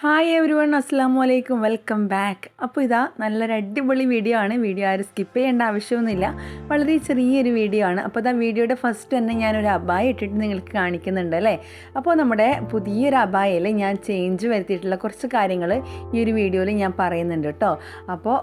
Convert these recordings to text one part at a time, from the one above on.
Hi every one അസ്സാം വലൈക്കും welcome back അപ്പോൾ ഇതാ നല്ലൊരു അടിപൊളി വീഡിയോ ആണ്. വീഡിയോ ആരും സ്കിപ്പ് ചെയ്യേണ്ട ആവശ്യമൊന്നുമില്ല. വളരെ ചെറിയൊരു വീഡിയോ ആണ്. അപ്പോൾ ഇതാ വീഡിയോയുടെ ഫസ്റ്റ് തന്നെ ഞാനൊരു അബായ ഇട്ടിട്ട് നിങ്ങൾക്ക് കാണിക്കുന്നുണ്ട് അല്ലേ? അപ്പോൾ നമ്മുടെ പുതിയൊരു അബായയിൽ ഞാൻ ചേഞ്ച് വരുത്തിയിട്ടുള്ള കുറച്ച് കാര്യങ്ങൾ ഈ ഒരു വീഡിയോയിൽ ഞാൻ പറയുന്നുണ്ട് കേട്ടോ അപ്പോൾ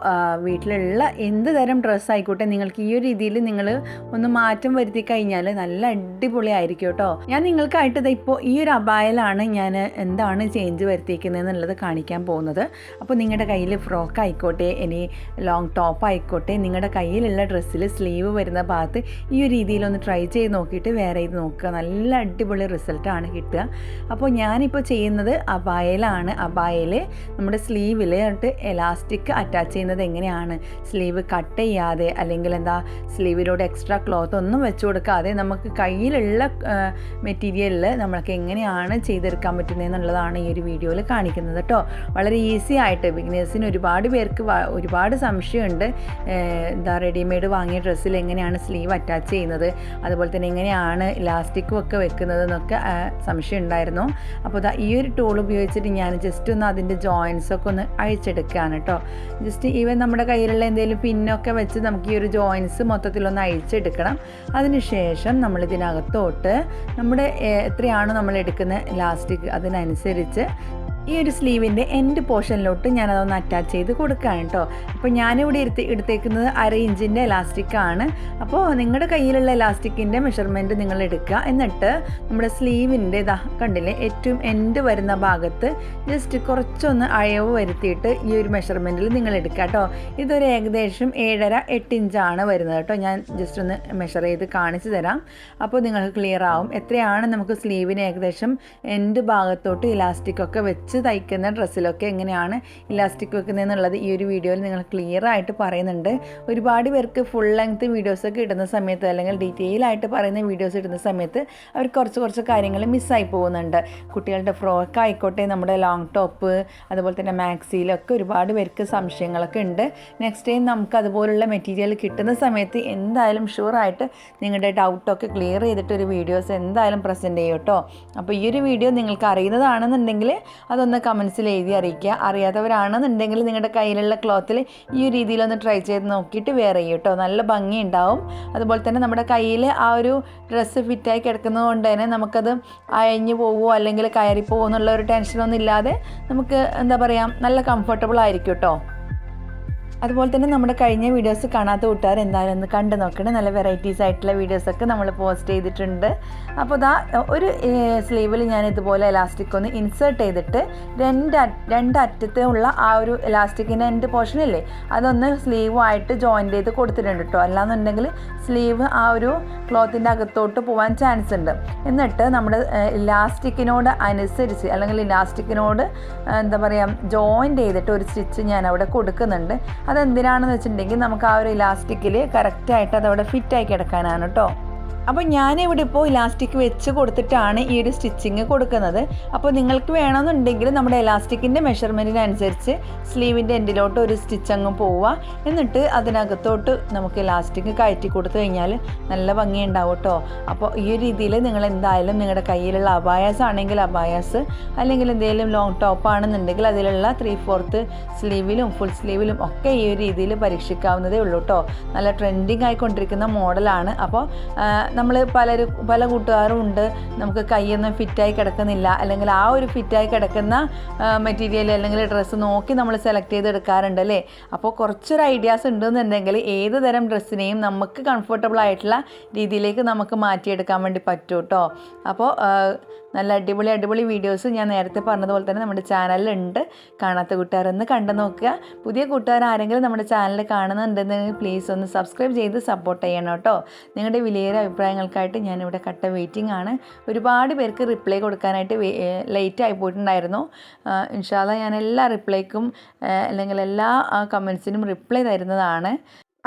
വീട്ടിലുള്ള എന്ത് തരം ഡ്രസ്സ് ആയിക്കോട്ടെ നിങ്ങൾക്ക് ഈ ഒരു രീതിയിൽ നിങ്ങൾ ഒന്ന് മാറ്റം വരുത്തി കഴിഞ്ഞാൽ നല്ല അടിപൊളി ആയിരിക്കും കേട്ടോ ഞാൻ നിങ്ങൾക്കായിട്ട് ഇപ്പോൾ ഈ ഒരു അബായയിലാണ് ഞാൻ എന്താണ് ചേഞ്ച് വരുത്തിയിരിക്കുന്നത് എന്നുള്ളത് കാണിക്കാൻ പോകുന്നത്. അപ്പോൾ നിങ്ങളുടെ കയ്യിൽ ഫ്രോക്ക് ആയിക്കോട്ടെ ഇനി ലോങ് ടോപ്പ് ആയിക്കോട്ടെ നിങ്ങളുടെ കയ്യിലുള്ള ഡ്രസ്സിൽ സ്ലീവ് വരുന്ന ഭാഗത്ത് ഈ ഒരു രീതിയിലൊന്ന് ട്രൈ ചെയ്ത് നോക്കിയിട്ട് വേറെ ഇത് നോക്കുക. നല്ല അടിപൊളി റിസൾട്ടാണ് കിട്ടുക. അപ്പോൾ ഞാനിപ്പോൾ ചെയ്യുന്നത് അബായലാണ് അബായയിൽ നമ്മുടെ സ്ലീവിൽ എലാസ്റ്റിക് അറ്റാച്ച് ചെയ്യുന്നത് എങ്ങനെയാണ്? സ്ലീവ് കട്ട് ചെയ്യാതെ അല്ലെങ്കിൽ എന്താ സ്ലീവിലൂടെ എക്സ്ട്രാ ക്ലോത്ത് ഒന്നും വെച്ച് കൊടുക്കാതെ നമുക്ക് കയ്യിലുള്ള മെറ്റീരിയലിൽ നമ്മൾക്ക് എങ്ങനെയാണ് ചെയ്തെടുക്കാൻ പറ്റുന്നത് എന്നുള്ളതാണ് ഈ ഒരു വീഡിയോയിൽ കാണിക്കുന്നത്. കേട്ടോ. വളരെ ഈസി ആയിട്ട് ബിഗ്നേഴ്സിന് ഒരുപാട് പേർക്ക് ഒരുപാട് സംശയമുണ്ട്. എന്താ റെഡിമെയ്ഡ് വാങ്ങിയ ഡ്രസ്സിൽ എങ്ങനെയാണ് സ്ലീവ് അറ്റാച്ച് ചെയ്യുന്നത്? അതുപോലെ തന്നെ എങ്ങനെയാണ് ഇലാസ്റ്റിക്കും ഒക്കെ വെക്കുന്നത് എന്നൊക്കെ സംശയം ഉണ്ടായിരുന്നു അപ്പോൾ ദാ ഈ ഒരു ടൂൾ ഉപയോഗിച്ചിട്ട് ഞാൻ ജസ്റ്റ് ഒന്ന് അതിന്റെ ജോയിൻസ് ഒക്കെ ഒന്ന് അഴിച്ചെടുക്കുകയാണ് കേട്ടോ. ജസ്റ്റ് ഈവൻ നമ്മുടെ കയ്യിലുള്ള എന്തെങ്കിലും പിന്നൊക്കെ വെച്ച് നമുക്ക് ഈ ഒരു ജോയിൻസ് മൊത്തത്തിലൊന്ന് അഴിച്ചെടുക്കണം. അതിനുശേഷം നമ്മൾ ഇതിനകത്തോട്ട് നമ്മുടെ എത്രയാണോ നമ്മൾ എടുക്കുന്ന ലാസ്റ്റിക് അതിനനുസരിച്ച് ഈ ഒരു സ്ലീവിന്റെ എൻഡ് പോർഷനിലോട്ട് ഞാനതൊന്ന് അറ്റാച്ച് ചെയ്ത് കൊടുക്കുകയാണ് കേട്ടോ അപ്പോൾ ഞാനിവിടെ എടുത്ത് എടുത്തേക്കുന്നത് അര ഇഞ്ചിന്റെ എലാസ്റ്റിക്കാണ് അപ്പോൾ നിങ്ങളുടെ കയ്യിലുള്ള എലാസ്റ്റിക്കിന്റെ മെഷർമെന്റ് നിങ്ങൾ എടുക്കുക. എന്നിട്ട് നമ്മുടെ സ്ലീവിന്റെ ഇതാ കണ്ടില്ലേ ഏറ്റവും എൻഡ് വരുന്ന ഭാഗത്ത് ജസ്റ്റ് കുറച്ചൊന്ന് അയവ് വരുത്തിയിട്ട് ഈ ഒരു മെഷർമെന്റിൽ നിങ്ങൾ എടുക്കുക കേട്ടോ ഇതൊരു ഏകദേശം ഏഴര എട്ട് ഇഞ്ചാണ് വരുന്നത് കേട്ടോ ഞാൻ ജസ്റ്റ് ഒന്ന് മെഷർ ചെയ്ത് കാണിച്ചു തരാം. അപ്പോൾ നിങ്ങൾക്ക് ക്ലിയർ ആവും. എത്രയാണ് നമുക്ക് സ്ലീവിന് ഏകദേശം എൻഡ് ഭാഗത്തോട്ട് ഇലാസ്റ്റിക് ഒക്കെ വെച്ച് തയ്ക്കുന്ന ഡ്രസ്സിലൊക്കെ എങ്ങനെയാണ് ഇലാസ്റ്റിക് വെക്കുന്നതെന്നുള്ളത് ഈ ഒരു വീഡിയോയിൽ നിങ്ങൾ ക്ലിയർ ആയിട്ട് പറയുന്നുണ്ട്. ഒരുപാട് പേർക്ക് ഫുൾ ലെങ്ത് വീഡിയോസൊക്കെ ഇടുന്ന സമയത്ത് അല്ലെങ്കിൽ ഡീറ്റെയിൽ ആയിട്ട് പറയുന്ന വീഡിയോസ് ഇടുന്ന സമയത്ത് അവർ കുറച്ച് കുറച്ച് കാര്യങ്ങൾ മിസ്സായി പോകുന്നുണ്ട്. കുട്ടികളുടെ ഫ്രോക്ക് ആയിക്കോട്ടെ നമ്മുടെ ലോങ് ടോപ്പ് അതുപോലെ തന്നെ മാക്സിയിലൊക്കെ ഒരുപാട് പേർക്ക് സംശയങ്ങളൊക്കെ ഉണ്ട്. നെക്സ്റ്റ് ടൈം നമുക്ക് അതുപോലുള്ള മെറ്റീരിയൽ കിട്ടുന്ന സമയത്ത് എന്തായാലും ഷുവറായിട്ട് നിങ്ങളുടെ ഡൗട്ടൊക്കെ ക്ലിയർ ചെയ്തിട്ട് ഒരു വീഡിയോസ് എന്തായാലും പ്രസന്റ് ചെയ്യും കേട്ടോ അപ്പോൾ ഈ ഒരു വീഡിയോ നിങ്ങൾക്ക് അറിയുന്നതാണെന്നുണ്ടെങ്കിൽ അതൊന്ന് കമൻസിൽ എഴുതി അറിയിക്കുക. അറിയാത്തവരാണെന്നുണ്ടെങ്കിൽ നിങ്ങളുടെ കയ്യിലുള്ള ക്ലോത്തിൽ ഈ ഒരു രീതിയിലൊന്ന് ട്രൈ ചെയ്ത് നോക്കിയിട്ട് വെയർ ചെയ്യും കേട്ടോ. നല്ല ഭംഗി ഉണ്ടാവും അതുപോലെ തന്നെ നമ്മുടെ കയ്യിൽ ആ ഒരു ഡ്രസ്സ് ഫിറ്റായി കിടക്കുന്നത് കൊണ്ട് തന്നെ നമുക്കത് അയഞ്ഞു പോകുമോ അല്ലെങ്കിൽ കയറിപ്പോകുമോ എന്നുള്ള ഒരു ടെൻഷനൊന്നും ഇല്ലാതെ നമുക്ക് എന്താ പറയുക നല്ല കംഫർട്ടബിൾ ആയിരിക്കും കേട്ടോ. അതുപോലെ തന്നെ നമ്മുടെ കഴിഞ്ഞ വീഡിയോസ് കാണാത്ത കൂട്ടുകാർ എന്തായാലും ഒന്ന് കണ്ടു നോക്കണേ. നല്ല വെറൈറ്റീസ് ആയിട്ടുള്ള വീഡിയോസ് ഒക്കെ നമ്മൾ പോസ്റ്റ് ചെയ്തിട്ടുണ്ട്. അപ്പോൾ ഇതാ ഒരു സ്ലീവിൽ ഞാൻ ഇതുപോലെ എലാസ്റ്റിക് ഒന്ന് ഇൻസേർട്ട് ചെയ്തിട്ട് രണ്ട് രണ്ട് അറ്റത്തെ ഉള്ള ആ ഒരു എലാസ്റ്റിക്കിന്റെ പോർഷൻ ഇല്ലേ അതൊന്ന് സ്ലീവായിട്ട് ജോയിന്റ് ചെയ്ത് കൊടുത്തിട്ടുണ്ട് കേട്ടോ അല്ലാന്നുണ്ടെങ്കിൽ സ്ലീവ് ആ ഒരു ക്ലോത്തിന്റെ അകത്തോട്ട് പോകാൻ ചാൻസ് ഉണ്ട്. എന്നിട്ട് നമ്മുടെ ഇലാസ്റ്റിക്കിനോട് അനുസരിച്ച് അല്ലെങ്കിൽ ഇലാസ്റ്റിക്കിനോട് എന്താ പറയുക ജോയിന്റ് ചെയ്തിട്ട് ഒരു സ്റ്റിച്ച് ഞാൻ അവിടെ കൊടുക്കുന്നുണ്ട്. അതെന്തിനാണെന്ന് വെച്ചിട്ടുണ്ടെങ്കിൽ നമുക്ക് ആ ഒരു ഇലാസ്റ്റിക്കിൽ കറക്റ്റായിട്ട് അതവിടെ ഫിറ്റായി കിടക്കാനാണ് കേട്ടോ അപ്പോൾ ഇവിടെ ഇപ്പോൾ ഇലാസ്റ്റിക് വെച്ച് കൊടുത്തിട്ടാണ് ഈ ഒരു സ്റ്റിച്ചിങ് കൊടുക്കുന്നത്. അപ്പോൾ നിങ്ങൾക്ക് വേണമെന്നുണ്ടെങ്കിൽ നമ്മുടെ ഇലാസ്റ്റിക്കിന്റെ മെഷർമെന്റിനനുസരിച്ച് സ്ലീവിന്റെ എൻഡിലോട്ട് ഒരു സ്റ്റിച്ച് അങ്ങ് പോവുക. എന്നിട്ട് അതിനകത്തോട്ട് നമുക്ക് ഇലാസ്റ്റിക് കയറ്റി കൊടുത്തു കഴിഞ്ഞാൽ നല്ല ഭംഗി ഉണ്ടാവും കേട്ടോ അപ്പോൾ ഈ ഒരു രീതിയിൽ നിങ്ങൾ എന്തായാലും നിങ്ങളുടെ കയ്യിലുള്ള അബായാസ് ആണെങ്കിൽ അബായാസ് അല്ലെങ്കിൽ എന്തെങ്കിലും ലോങ് ടോപ്പ് ആണെന്നുണ്ടെങ്കിൽ അതിലുള്ള ത്രീ ഫോർത്ത് സ്ലീവിലും ഫുൾ സ്ലീവിലും ഒക്കെ ഈ ഒരു രീതിയിൽ പരീക്ഷിക്കാവുന്നതേ ഉള്ളൂ കേട്ടോ നല്ല ട്രെൻഡിങ് ആയിക്കൊണ്ടിരിക്കുന്ന മോഡലാണ് അപ്പോൾ നമ്മൾ പലരും പല കൂട്ടുകാരും ഉണ്ട്. നമുക്ക് കൈയൊന്നും ഫിറ്റായി കിടക്കുന്നില്ല. അല്ലെങ്കിൽ ആ ഒരു ഫിറ്റായി കിടക്കുന്ന മെറ്റീരിയൽ അല്ലെങ്കിൽ ഡ്രസ്സ് നോക്കി നമ്മൾ സെലക്ട് ചെയ്ത് എടുക്കാറുണ്ട് അല്ലേ? അപ്പോൾ കുറച്ചൊരു ഐഡിയാസ് ഉണ്ടെന്നുണ്ടെങ്കിൽ ഏത് തരം ഡ്രസ്സിനെയും നമുക്ക് കംഫർട്ടബിൾ ആയിട്ടുള്ള രീതിയിലേക്ക് നമുക്ക് മാറ്റിയെടുക്കാൻ വേണ്ടി പറ്റും കേട്ടോ അപ്പോൾ നല്ല അടിപൊളി അടിപൊളി വീഡിയോസ് ഞാൻ നേരത്തെ പറഞ്ഞതുപോലെ തന്നെ നമ്മുടെ ചാനലിലുണ്ട്. കാണാത്ത കൂട്ടുകാരൊന്ന് കണ്ടു നോക്കുക. പുതിയ കൂട്ടുകാർ ആരെങ്കിലും നമ്മുടെ ചാനൽ കാണുന്നുണ്ടെന്നുണ്ടെങ്കിൽ പ്ലീസ് ഒന്ന് സബ്സ്ക്രൈബ് ചെയ്ത് സപ്പോർട്ട് ചെയ്യണം കേട്ടോ. നിങ്ങളുടെ വിലയേറെ അഭിപ്രായങ്ങൾക്കായിട്ട് ഞാനിവിടെ കട്ട വെയിറ്റിംഗ് ആണ്. ഒരുപാട് പേർക്ക് റിപ്ലൈ കൊടുക്കാനായിട്ട് ലേറ്റ് ആയി പോയിട്ടുണ്ടായിരുന്നു. ഇൻഷാല്ല ഞാൻ എല്ലാ റിപ്ലൈക്കും അല്ലെങ്കിൽ എല്ലാ കമൻസിനും റിപ്ലൈ തരുന്നതാണ്.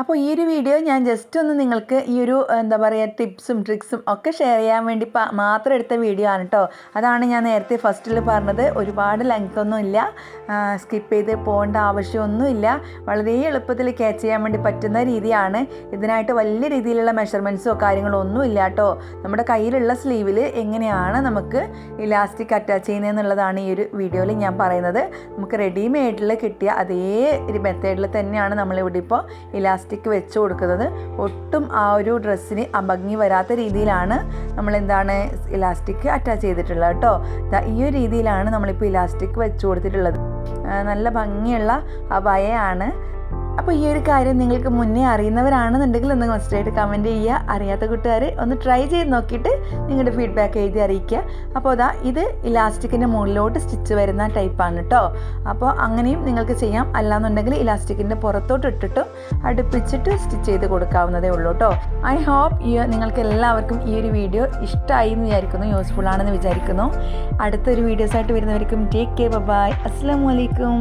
അപ്പോൾ ഈ ഒരു വീഡിയോ ഞാൻ ജസ്റ്റ് ഒന്ന് നിങ്ങൾക്ക് ഈ ഒരു എന്താ പറയുക ടിപ്സും ട്രിക്സും ഒക്കെ ഷെയർ ചെയ്യാൻ വേണ്ടി മാത്രം എടുത്ത വീഡിയോ ആണ് കേട്ടോ അതാണ് ഞാൻ നേരത്തെ ഫസ്റ്റിൽ പറഞ്ഞത്. ഒരുപാട് ലെങ്ത് ഒന്നും ഇല്ല. സ്കിപ്പ് ചെയ്ത് പോകേണ്ട ആവശ്യമൊന്നുമില്ല വളരെ എളുപ്പത്തിൽ ക്യാച്ച് ചെയ്യാൻ വേണ്ടി പറ്റുന്ന രീതിയാണ്. ഇതിനായിട്ട് വലിയ രീതിയിലുള്ള മെഷർമെന്റ്സോ കാര്യങ്ങളോ ഒന്നും ഇല്ല കേട്ടോ നമ്മുടെ കയ്യിലുള്ള സ്ലീവിൽ എങ്ങനെയാണ് നമുക്ക് ഇലാസ്റ്റിക് അറ്റാച്ച് ചെയ്യുന്നതെന്നുള്ളതാണ് ഈ ഒരു വീഡിയോയിൽ ഞാൻ പറയുന്നത്. നമുക്ക് റെഡിമെയ്ഡിൽ കിട്ടിയ അതേ ഒരു മെത്തേഡിൽ തന്നെയാണ് നമ്മളിവിടെ ഇപ്പോൾ ഇലാസ്റ്റിക് വെച്ച് കൊടുക്കുന്നത്. ഒട്ടും ആ ഒരു ഡ്രസ്സിന് അഭംഗി വരാത്ത രീതിയിലാണ് നമ്മൾ എന്താണ് ഇലാസ്റ്റിക് അറ്റാച്ച് ചെയ്തിട്ടുള്ളത് കേട്ടോ. ഈ ഒരു രീതിയിലാണ് നമ്മളിപ്പോൾ ഇലാസ്റ്റിക് വെച്ച് കൊടുത്തിട്ടുള്ളത്. നല്ല ഭംഗിയുള്ള അബയയാണ് അപ്പോൾ ഈ ഒരു കാര്യം നിങ്ങൾക്ക് മുന്നേ അറിയുന്നവരാണെന്നുണ്ടെങ്കിൽ ഒന്ന് മസ്റ്റായിട്ട് കമന്റ് ചെയ്യുക. അറിയാത്ത കൂട്ടുകാർ ഒന്ന് ട്രൈ ചെയ്ത് നോക്കിയിട്ട് നിങ്ങളുടെ ഫീഡ്ബാക്ക് എഴുതി അറിയിക്കുക. അപ്പോൾ അതാ ഇത് ഇലാസ്റ്റിക്കിന്റെ മുകളിലോട്ട് സ്റ്റിച്ച് വരുന്ന ടൈപ്പാണ് കേട്ടോ അപ്പോൾ അങ്ങനെയും നിങ്ങൾക്ക് ചെയ്യാം. അല്ലാന്നുണ്ടെങ്കിൽ ഇലാസ്റ്റിക്കിന്റെ പുറത്തോട്ട് ഇട്ടിട്ടും അടുപ്പിച്ചിട്ട് സ്റ്റിച്ച് ചെയ്ത് കൊടുക്കാവുന്നതേ ഉള്ളൂ കേട്ടോ ഐ ഹോപ്പ് ഈ നിങ്ങൾക്ക് എല്ലാവർക്കും ഈ ഒരു വീഡിയോ ഇഷ്ടമായി എന്ന് വിചാരിക്കുന്നു. യൂസ്ഫുൾ ആണെന്ന് വിചാരിക്കുന്നു. അടുത്തൊരു വീഡിയോസായിട്ട് വരുന്നവർക്കും ടേക്ക് കെയർ ബൈ അസ്സാം വലൈക്കും